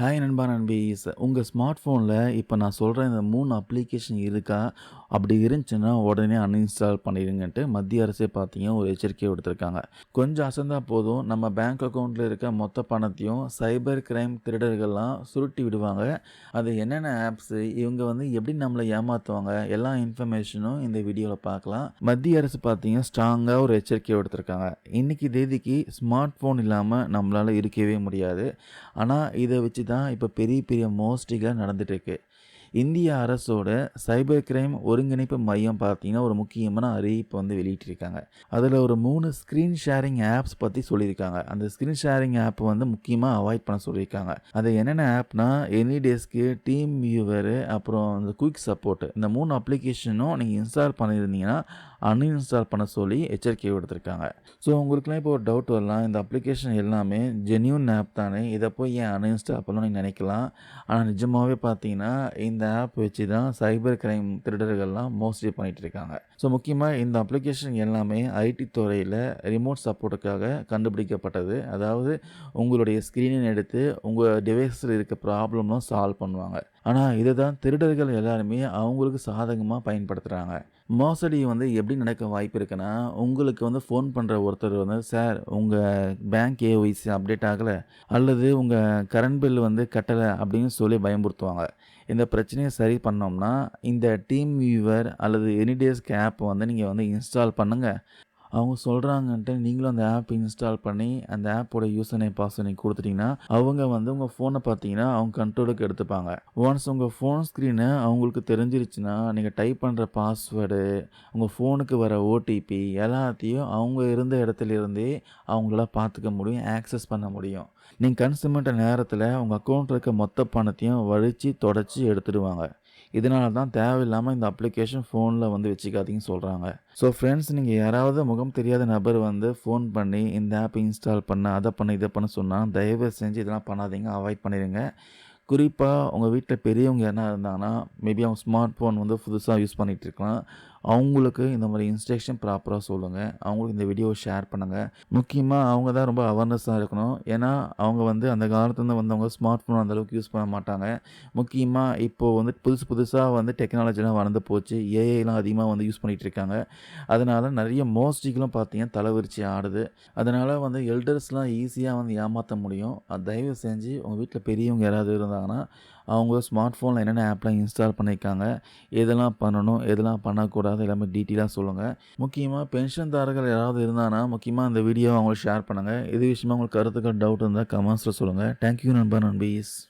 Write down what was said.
Hi நண்பா நண்பீஸ் உங்கள் smart ஃபோனில் இப்போ நான் சொல்கிற இந்த மூணு அப்ளிகேஷன் இருக்கா? அப்படி இருந்துச்சுன்னா உடனே அன்இன்ஸ்டால் பண்ணிடுங்கன்ட்டு மத்திய அரசே பார்த்தீங்க ஒரு எச்சரிக்கை கொடுத்துருக்காங்க கொஞ்சம் அசந்தா போதும். நம்ம பேங்க் அக்கௌண்ட்டில் இருக்க மொத்த பணத்தையும் சைபர் கிரைம் திருடர்கள்லாம் சுருட்டி விடுவாங்க. அது என்னென்ன ஆப்ஸு இவங்க வந்து எப்படி நம்மளை ஏமாற்றுவாங்க எல்லா இன்ஃபர்மேஷனும் இந்த வீடியோவில் பார்க்கலாம். மத்திய அரசு பார்த்தீங்க ஸ்ட்ராங்காக ஒரு எச்சரிக்கை கொடுத்துருக்காங்க இன்றைக்கி தேதிக்கு ஸ்மார்ட் ஃபோன் இல்லாமல் நம்மளால் இருக்கவே முடியாது. ஆனால் இதை வச்சு தான் இப்போ பெரிய பெரிய மோஸ்டிகாக நடந்துகிட்ருக்கு இந்திய அரசோட சைபர் கிரைம் ஒருங்கிணைப்பு மையம் பார்த்தீங்கன்னா ஒரு முக்கியமான அறிவிப்பு வந்து வெளியிட்டிருக்காங்க. அதில் ஒரு மூணு ஸ்க்ரீன் ஷேரிங் ஆப்ஸ் பற்றி சொல்லியிருக்காங்க. அந்த ஸ்க்ரீன் ஷேரிங் ஆப் வந்து முக்கியமாக அவாய்ட் பண்ண சொல்லியிருக்காங்க. அது என்னென்ன ஆப்னா எனி டெஸ்க்கு டீம் வியூவரு அப்புறம் இந்த குயிக் சப்போர்ட் இந்த மூணு அப்ளிகேஷனும் நீங்கள் இன்ஸ்டால் பண்ணியிருந்தீங்கன்னா அன்இன்ஸ்டால் பண்ண சொல்லி எச்சரிக்கை கொடுத்துருக்காங்க ஸோ உங்களுக்குலாம் இப்போ ஒரு டவுட் வரலாம். இந்த அப்ளிகேஷன் எல்லாமே ஜென்யூன் ஆப் தானே. இதை போய் ஏன் அன்இன்ஸ்டால் பண்ணணும்னு நீங்கள் நினைக்கலாம்? ஆனால் நிஜமாகவே பார்த்தீங்கன்னா இந்த ஆப் வச்சு தான் சைபர் கிரைம் திருடர்கள்லாம் மோஸ்ட்லி பண்ணிகிட்டு இருக்காங்க ஸோ முக்கியமாக இந்த அப்ளிகேஷன் எல்லாமே ஐடி துறையில் ரிமோட் சப்போர்ட்டுக்காக கண்டுபிடிக்கப்பட்டது. அதாவது உங்களுடைய ஸ்க்ரீனை எடுத்து உங்கள் டிவைஸில் இருக்க ப்ராப்ளம்லாம் சால்வ் பண்ணுவாங்க. ஆனால் இதை தான் திருடர்கள் எல்லாருமே அவங்களுக்கு சாதகமாக பயன்படுத்துகிறாங்க மோசடி வந்து எப்படி நடக்க வாய்ப்பு இருக்குன்னா உங்களுக்கு வந்து ஃபோன் பண்ணுற ஒருத்தர் வந்து சார் உங்கள் பேங்க் ஏஒய்சி அப்டேட் ஆகலை அல்லது உங்கள் கரண்ட் பில் வந்து கட்டலை அப்படின்னு சொல்லி பயமுறுத்துவாங்க. இந்த பிரச்சனையை சரி பண்ணோம்னா இந்த டீம் வியூவர் அல்லது எனிடேஸ்க் ஆப் வந்து நீங்கள் வந்து இன்ஸ்டால் பண்ணுங்கள் அவங்க சொல்கிறாங்கன்ட்டு நீங்களும் அந்த ஆப் இன்ஸ்டால் பண்ணி அந்த ஆப்போட யூசர் நேம் பாஸ்வேர்ட் கொடுத்துட்டிங்கன்னா அவங்க வந்து உங்கள் ஃபோனை பார்த்தீங்கன்னா அவங்க கண்ட்ரோலுக்கு எடுத்துப்பாங்க. ஒன்ஸ் உங்கள் ஃபோன் ஸ்க்ரீனு அவங்களுக்கு தெரிஞ்சிருச்சுன்னா நீங்கள் டைப் பண்ணுற பாஸ்வேர்டு உங்கள் ஃபோனுக்கு வர ஓடிபி எல்லாத்தையும் அவங்க இருந்த இடத்துல இருந்தே அவங்களால பார்த்துக்க முடியும் ஆக்சஸ் பண்ண முடியும். நீங்கள் கன்சூமர்ட்ட நேரத்தில் உங்கள் அக்கௌண்ட்டில் இருக்க மொத்த பணத்தையும் வழித்து தொடச்சி எடுத்துடுவாங்க. இதனால தான் தேவையில்லாமல் இந்த அப்ளிகேஷன் ஃபோனில் வந்து வச்சுக்காதீங்கன்னு சொல்கிறாங்க ஸோ ஃப்ரெண்ட்ஸ் நீங்கள் யாராவது முகம் தெரியாத நபர் வந்து ஃபோன் பண்ணி இந்த ஆப் இன்ஸ்டால் பண்ண அதை பண்ண இதை பண்ண சொன்னால் தயவு செஞ்சு இதெல்லாம் பண்ணாதீங்க. அவாய்ட் பண்ணிடுங்க குறிப்பாக உங்கள் வீட்டில் பெரியவங்க என்ன இருந்தாங்கன்னா மேபி அவங்க ஸ்மார்ட் ஃபோன் வந்து புதுசாக யூஸ் பண்ணிகிட்டு இருக்கலாம். அவங்களுக்கு இந்த மாதிரி இன்ஸ்ட்ரக்ஷன் ப்ராப்பராக சொல்லுங்கள் அவங்களுக்கு இந்த வீடியோவை ஷேர் பண்ணுங்கள் முக்கியமாக அவங்க தான் ரொம்ப அவேர்னஸாக இருக்கணும். ஏன்னா அவங்க வந்து அந்த காலத்துலேருந்து வந்தவங்க ஸ்மார்ட் ஃபோன் அந்தளவுக்கு யூஸ் பண்ண மாட்டாங்க. முக்கியமாக இப்போது வந்து புதுசு புதுசாக வந்து டெக்னாலஜிலாம் வளர்ந்து போச்சு. ஏஐலாம் அதிகமாக வந்து யூஸ் பண்ணிகிட்டு இருக்காங்க. அதனால் நிறைய மோஸ்டிக்கெலாம் பார்த்தீங்கன்னா தலைவிரிச்சி ஆடுது. அதனால் வந்து எல்டர்ஸ்லாம் ஈஸியாக வந்து ஏமாற்ற முடியும். தயவு செஞ்சு உங்கள் வீட்டில் பெரியவங்க யாராவது இருந்தாங்கன்னா அவங்க ஸ்மார்ட் ஃபோனில் என்னென்ன ஆப்லாம் இன்ஸ்டால் பண்ணியிருக்காங்க எதெல்லாம் பண்ணணும் எதெல்லாம் பண்ணக்கூடாது எல்லாமே டீட்டெயிலாக சொல்லுங்கள் முக்கியமாக பென்ஷன்தாரர்கள் யாராவது இருந்தாங்கன்னா முக்கியமாக இந்த வீடியோ அவங்களுக்கு ஷேர் பண்ணுங்கள் இது விஷயமா உங்களுக்கு கருத்துக்கள் டவுட் இருந்தால் கமெண்ட்ஸில் சொல்லுங்கள் தேங்க்யூ நண்பா நண்பீஸ்.